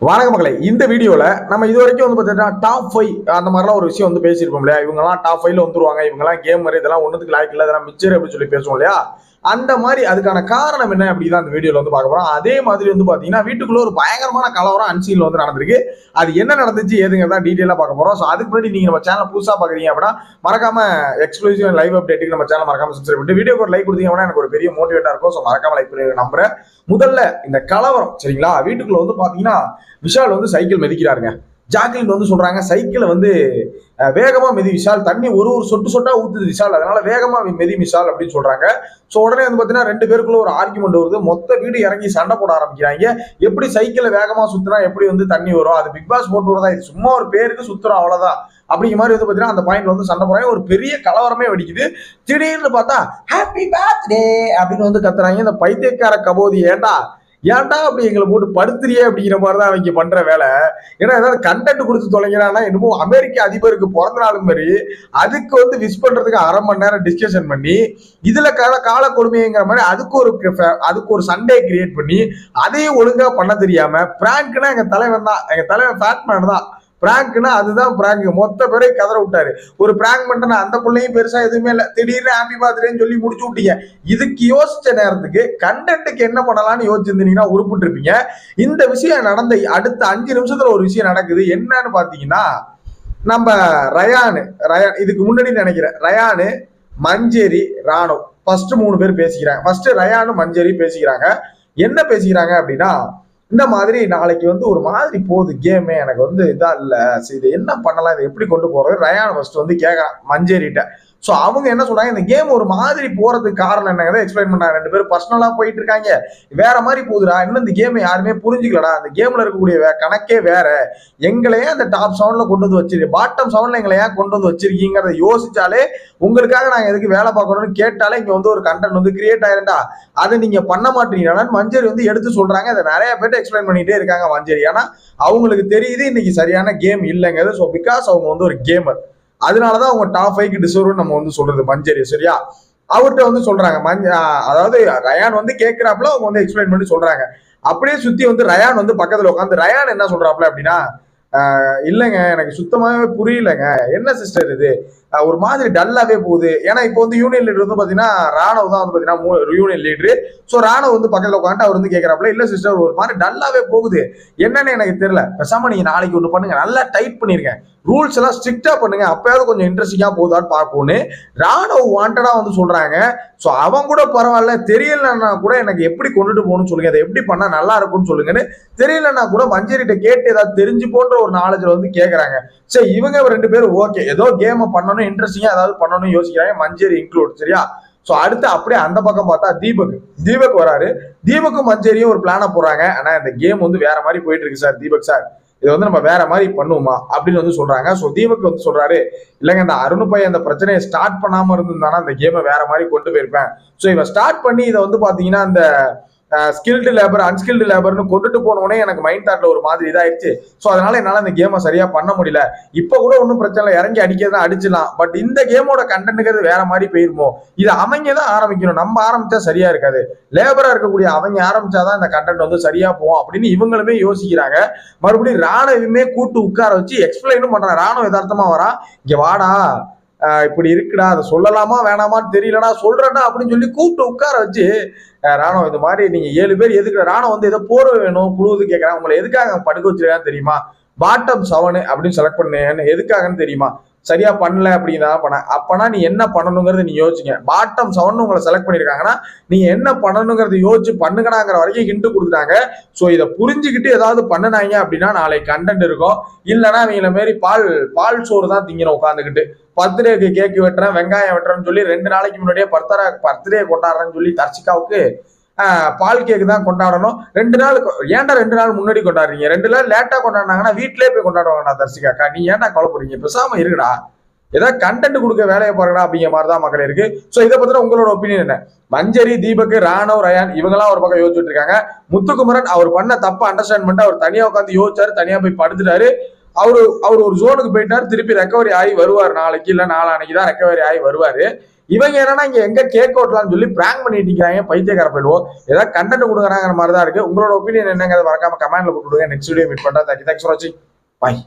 வணக்க மக்களை. இந்த வீடியோல நம்ம இது வரைக்கும் வந்து பார்த்தீங்கன்னா டாப் ஃபைவ் அந்த மாதிரிலாம் ஒரு விஷயம் வந்து பேசியிருப்போம் இல்லையா? இவங்கலாம் டாப் ஃபைவ்ல வந்துருவாங்க. இவங்கலாம் கேம் மாதிரி இதெல்லாம் ஒன்றுத்துக்கு லாய்க்கு இல்லை. இதெல்லாம் மிச்சர் அப்படின்னு சொல்லி பேசுவோம் இல்லையா? அந்த மாதிரி அதுக்கான காரணம் என்ன அப்படி தான் அந்த வீடியோவில் வந்து பார்க்க போகிறோம் அதே மாதிரி வந்து பார்த்தீங்கன்னா வீட்டுக்குள்ள ஒரு பயங்கரமான கலவரம் அன்சீனில் வந்து நடந்திருக்கு. அது என்ன நடந்துச்சு ஏதுங்கிறதா டீட்டெயிலாக பார்க்க போகிறோம் ஸோ அதுக்கு முன்னாடி நீங்கள் நம்ம சேனல் புதுசாக பார்க்குறீங்க அப்படின்னா மறக்காம எக்ஸ்க்ளூசிவ் லைவ் அப்டேட்டுக்கு நம்ம சேனல் மறக்காம சப்ஸ்கிரைப் பண்ணிட்டு வீடியோக்கு ஒரு லைக் கொடுத்தீங்க அப்படின்னா எனக்கு ஒரு பெரிய மோட்டிவேட்டாக இருக்கும். ஸோ மறக்காம லைக் பண்ணி நம்புறேன். முதல்ல இந்த கலவரம் சரிங்களா? வீட்டுக்குள்ள வந்து பார்த்தீங்கன்னா விஷால் வந்து சைக்கிள் மிதிக்கிறாருங்க. ஜாக்லின் வந்து சொல்றாங்க சைக்கிளை வந்து வேகமா மிதி விஷால் தண்ணி ஒரு ஒரு சொட்டு சொட்டா ஊத்துது விஷால். அதனால வேகமா மிதி விஷால் அப்படின்னு சொல்றாங்க. ஸோ உடனே வந்து பாத்தீங்கன்னா ரெண்டு பேருக்குள்ள ஒரு ஆர்குமெண்ட் வருது. மொத்த வீடு இறங்கி சண்டை போட ஆரம்பிக்கிறாங்க. எப்படி சைக்கிளை வேகமா சுத்தினா எப்படி வந்து தண்ணி வரும்? அது பிக் பாஸ் போட்டு வரதா இது சும்மா ஒரு பேருக்கு சுத்துறோம் அவ்வளவுதான். அப்படிங்கிற மாதிரி வந்து பாத்தீங்கன்னா அந்த பாயிண்ட்ல வந்து சண்டை போறாங்க ஒரு பெரிய கலவரமே வெடிக்குது. திடீர்னு பார்த்தா ஹாப்பி பர்த்டே அப்படின்னு வந்து கத்துறாங்க. இந்த பைத்தியக்கார கபோதி ஏண்டா ஏன்டா அப்படி எங்களை போட்டு படுத்துறியே அப்படிங்கிற மாதிரி தான் அவங்க பண்ற வேலை. ஏன்னா ஏதாவது கண்டென்ட் கொடுத்து தொலைங்கிறான்னா என்னமோ அமெரிக்க அதிபருக்கு பிறந்த நாள் மாதிரி அதுக்கு வந்து விஷ் பண்றதுக்கு அரை மணி நேரம் டிஸ்கஷன் பண்ணி இதுல கால கால கொடுமைங்கிற மாதிரி அதுக்கு ஒரு அதுக்கு ஒரு சண்டே கிரியேட் பண்ணி அதையும் ஒழுங்கா பண்ண தெரியாம பிராங்க்னா எங்க தலைவன் தான் எங்க தலைவன் ஃபேட்மேன் தான். பிராங்க்னா அதுதான் பிராங்க் மொத்த பேரையும் கதற விட்டாரு. ஒரு பிராங்க் பண்ணிட்டு அந்த பிள்ளையும் பெருசா எதுவுமே இல்லை. திடீர்னு ஹாப்பி பர்த்டேன்னு சொல்லி முடிச்சு விட்டீங்க. இதுக்கு யோசிச்ச நேரத்துக்கு கண்டென்ட்டுக்கு என்ன பண்ணலாம்னு யோசிச்சிருந்தீங்கன்னா உருப்பிட்டு இருப்பீங்க இந்த விஷயம் நடந்த அடுத்த அஞ்சு நிமிஷத்துல ஒரு விஷயம் நடக்குது. என்னன்னு பாத்தீங்கன்னா நம்ம ரயானு ரயான் இதுக்கு முன்னாடி நினைக்கிறேன். ரயானு மஞ்சேரி ராணுவம் ஃபர்ஸ்ட் மூணு பேர் பேசிக்கிறாங்க. ஃபர்ஸ்ட் ரயானு மஞ்சேரி பேசிக்கிறாங்க. என்ன பேசிக்கிறாங்க அப்படின்னா இந்த மாதிரி நாளைக்கு வந்து ஒரு மாதிரி போகுது கேமு எனக்கு வந்து இதா இல்ல. சரி இது என்ன பண்ணலாம்? இதை எப்படி கொண்டு போறது? ரயான் ஃபர்ஸ்ட் வந்து கேட்கறான் மஞ்சேரிட்ட. ஸோ அவங்க என்ன சொல்றாங்க இந்த கேம் ஒரு மாதிரி போறதுக்கு காரணம் என்னங்கிறத எக்ஸ்பிளைன் பண்ணாங்க. ரெண்டு பேரும் பர்சனலா போயிட்டு இருக்காங்க. வேற மாதிரி போகுதுடா. இன்னும் இந்த கேமை யாருமே புரிஞ்சுக்கலடா. அந்த கேம்ல இருக்கக்கூடிய வே- கணக்கே வேற. எங்களையே அந்த டாப் சவுண்ட்ல கொண்டு வந்து வச்சிரு பாட்டம் சவுண்ட்ல எங்களை ஏன் கொண்டு வந்து வச்சிருக்கீங்கிறத யோசிச்சாலே உங்களுக்காக நாங்க எதுக்கு வேலை பார்க்கணும்னு கேட்டாலே இங்க வந்து ஒரு கண்டென்ட் வந்து கிரியேட் ஆயிருந்தா அதை நீங்க பண்ண மாட்டீங்கன்னா மஞ்சரி வந்து எடுத்து சொல்றாங்க. அதை நிறைய பேர் எக்ஸ்பிளைன் பண்ணிட்டே இருக்காங்க மஞ்சரி ஏன்னா அவங்களுக்கு தெரியுது இன்னைக்கு சரியான கேம் இல்லைங்கிறது. ஸோ பிகாஸ் அவங்க வந்து ஒரு கேமர் அதனாலதான் அவங்க டாப் ஃபைவ்க்கு டிசர்வ்னு நம்ம வந்து சொல்றது மஞ்சரி சரியா? அவர்கிட்ட வந்து சொல்றாங்க மஞ்ச அதாவது ரயான் வந்து கேட்கிறாப்புல அவங்க வந்து எக்ஸ்பிளைன் பண்ணி சொல்றாங்க. அப்படியே சுத்தி வந்து ரயான் வந்து பக்கத்துல உட்காந்து ரயான் என்ன சொல்றாப்புல அப்படின்னா இல்லைங்க எனக்கு சுத்தமாகவே புரியலங்க. என்ன சிஸ்டர் இது? ஒரு மாதிரி டல்லாவே போகுது. ஏன்னா இப்போ வந்து யூனியன் லீடர் வந்து பார்த்தீங்கன்னா ராணுவ தான் வந்து பார்த்தீங்கன்னா யூனியன் லீடர் ஸோ ராணுவ வந்து பக்கத்தில் உட்காந்து அவர் வந்து கேட்கறாப்புல இல்லை சிஸ்டர் ஒரு மாதிரி டல்லாவே போகுது. என்னன்னு எனக்கு தெரியல. பெசாம நீங்கள் நாளைக்கு ஒன்று பண்ணுங்க. நல்லா டைட் பண்ணியிருக்கேன் ரூல்ஸ் எல்லாம் ஸ்ட்ரிக்டாக பண்ணுங்க. அப்பயாவது கொஞ்சம் இன்ட்ரெஸ்டிங்காக போகுதான்னு பார்ப்போன்னு ராணுவ வாண்டடாக வந்து சொல்கிறாங்க ஸோ அவன் கூட பரவாயில்ல. தெரியலன்னா கூட எனக்கு எப்படி கொண்டுட்டு போகணும்னு சொல்லுங்க. அதை எப்படி பண்ணால் நல்லா இருக்கும்னு சொல்லுங்கன்னு தெரியலன்னா கூட மஞ்சரிட்ட கேட்டு ஏதாவது தெரிஞ்சு போன்ற ஒரு நாலேஜ்ல வந்து கேக்குறாங்க. சரி இவங்க ரெண்டு பேரும் ஓகே ஏதோ கேமை பண்ணணும் இன்ட்ரெஸ்டிங்கா ஏதாவது பண்ணணும்னு யோசிக்கிறாங்க. மஞ்சேரி இன்க்ளூட் சரியா? ஸோ அடுத்து அப்படியே அந்த பக்கம் பார்த்தா தீபக். தீபக் வராரு. தீபக்கும் மஞ்சேரியும் ஒரு பிளானை போறாங்க ஆனா இந்த கேம் வந்து வேற மாதிரி போயிட்டு இருக்கு சார் தீபக் சார். இதை வந்து நம்ம வேற மாதிரி பண்ணுவோமா அப்படின்னு வந்து சொல்றாங்க. ஸோ தீபக் வந்து சொல்றாரு இல்லைங்க இந்த அருண் பையன் அந்த பிரச்சனையை ஸ்டார்ட் பண்ணாம இருந்திருந்தானா அந்த கேமை வேற மாதிரி கொண்டு போயிருப்பேன். ஸோ இவன் ஸ்டார்ட் பண்ணி இதை வந்து பாத்தீங்கன்னா அந்த ஸ்கில்டு லேபர் அன்ஸ்கில்டு லேபர்னு கொண்டுட்டு போனோடனே எனக்கு மைண்ட் தாட்ல ஒரு மாதிரி இதாயிடுச்சு ஸோ அதனால என்னால் இந்த கேமை சரியா பண்ண முடியல. இப்போ கூட ஒன்றும் பிரச்சனை இல்லை. இறங்கி அடிக்கிறதா அடிச்சிடலாம். பட் இந்த கேமோட கண்டென்ட்டுங்கிறது வேற மாதிரி போயிருமோ? இதை அவங்க தான் ஆரம்பிக்கணும். நம்ம ஆரம்பிச்சா சரியா இருக்காது. லேபரா இருக்கக்கூடிய அவங்க ஆரம்பிச்சாதான் இந்த கண்டென்ட் வந்து சரியா போகும் அப்படின்னு இவங்களுமே யோசிக்கிறாங்க. மறுபடியும் ராணுவமே கூட்டு உட்கார வச்சு எக்ஸ்பிளைனும் பண்றாங்க. ராணுவ யதார்த்தமா வரா. இங்க வாடா. இப்படி இருக்குடா அதை சொல்லலாமா வேணாமான்னு தெரியலடா சொல்றேன்டா அப்படின்னு சொல்லி கூப்பிட்டு உட்கார வச்சு ராணுவம் இந்த மாதிரி நீங்க ஏழு பேர் எதுக்கு ராணுவம் வந்து ஏதோ போர்வை வேணும் குழுவுது கேட்கறாங்க உங்களை எதுக்காக படுக்க வச்சிருக்கான்னு தெரியுமா? பாட்டம் செவனு அப்படின்னு செலக்ட் பண்ணேன்னு எதுக்காகன்னு தெரியுமா? சரியா பண்ணல அப்படின்னு தான் பண்ண அப்பனா நீ என்ன பண்ணணுங்கிறது நீ யோசிச்சுங்க பாட்டம் செவன் உங்களை செலக்ட் பண்ணியிருக்காங்கன்னா நீங்க என்ன பண்ணணுங்கிறது யோசிச்சு பண்ணுங்கடாங்கிற வரைக்கும் ஹிண்ட் கொடுத்துட்டாங்க. ஸோ இதை புரிஞ்சுக்கிட்டு ஏதாவது பண்ணுனாங்க அப்படின்னா நாளைக்கு கண்டென்ட் இருக்கும். இல்லைன்னா அவங்கள மாரி பால் பால் சோறு தான் திங்கணும் உட்காந்துக்கிட்டு பர்த்டேக்கு கேக்கு வெட்டுறேன் வெங்காயம் வெட்டுறேன்னு சொல்லி ரெண்டு நாளைக்கு முன்னாடியே பர்த்டே பர்த்டே கொண்டாடுறேன்னு சொல்லி தர்ஷிகாவுக்கு பால் கேக்கு தான் கொண்டாடணும். ரெண்டு நாள் ஏன்டா ரெண்டு நாள் முன்னாடி கொண்டாடுறீங்க? ரெண்டு நாள் லேட்டா கொண்டாடினாங்கன்னா வீட்லயே போய் கொண்டாடுவாங்கண்ணா தர்ஷிகாக்கா நீ ஏன்டா கவலைப்படுறீங்க? பேசாம இருக்குடா ஏதாவது கண்டென்ட் கொடுக்க வேலையை பாருங்கடா அப்படிங்கிற மாதிரி தான் மக்கள் இருக்கு. ஸோ இதை பத்தின உங்களோட ஒப்பீனியன் என்ன? மஞ்சரி தீபக் ராணவ் ரயான் இவங்கெல்லாம் ஒரு பக்கம் யோசிச்சுட்டு இருக்காங்க. முத்துக்குமரன் அவர் பண்ண தப்ப அண்டர்ஸ்டாண்ட் பண்ணிட்டு அவர் தனியா உட்காந்து யோசிச்சாரு தனியா போய் படுத்துட்டாரு. அவரு அவர் ஒரு ஜோனுக்கு போயிட்டாரு திருப்பி ரெக்கவரி ஆகி வருவார். நாளைக்கு இல்ல நாளானைக்கு தான் ரெக்கவரி ஆகி வருவாரு. இவங்க என்னன்னா இங்க எங்க கேக் ஓட்டலாம்னு சொல்லி பிராங்க் பண்ணிட்டு இருக்காங்க பைத்தியக்கார போயிடுவோம் ஏதாவது கண்டென்ட் கொடுக்குறாங்கிற மாதிரி தான் இருக்கு. உங்களோட ஒப்பீனியன் என்னங்கிறத மறக்காம கமெண்ட்ல போட்டுவிடுங்க நெக்ஸ்ட் வீடியோ மீட் பண்றேன். தேங்க்ஸ் ஃபார் வாட்சிங் பாய்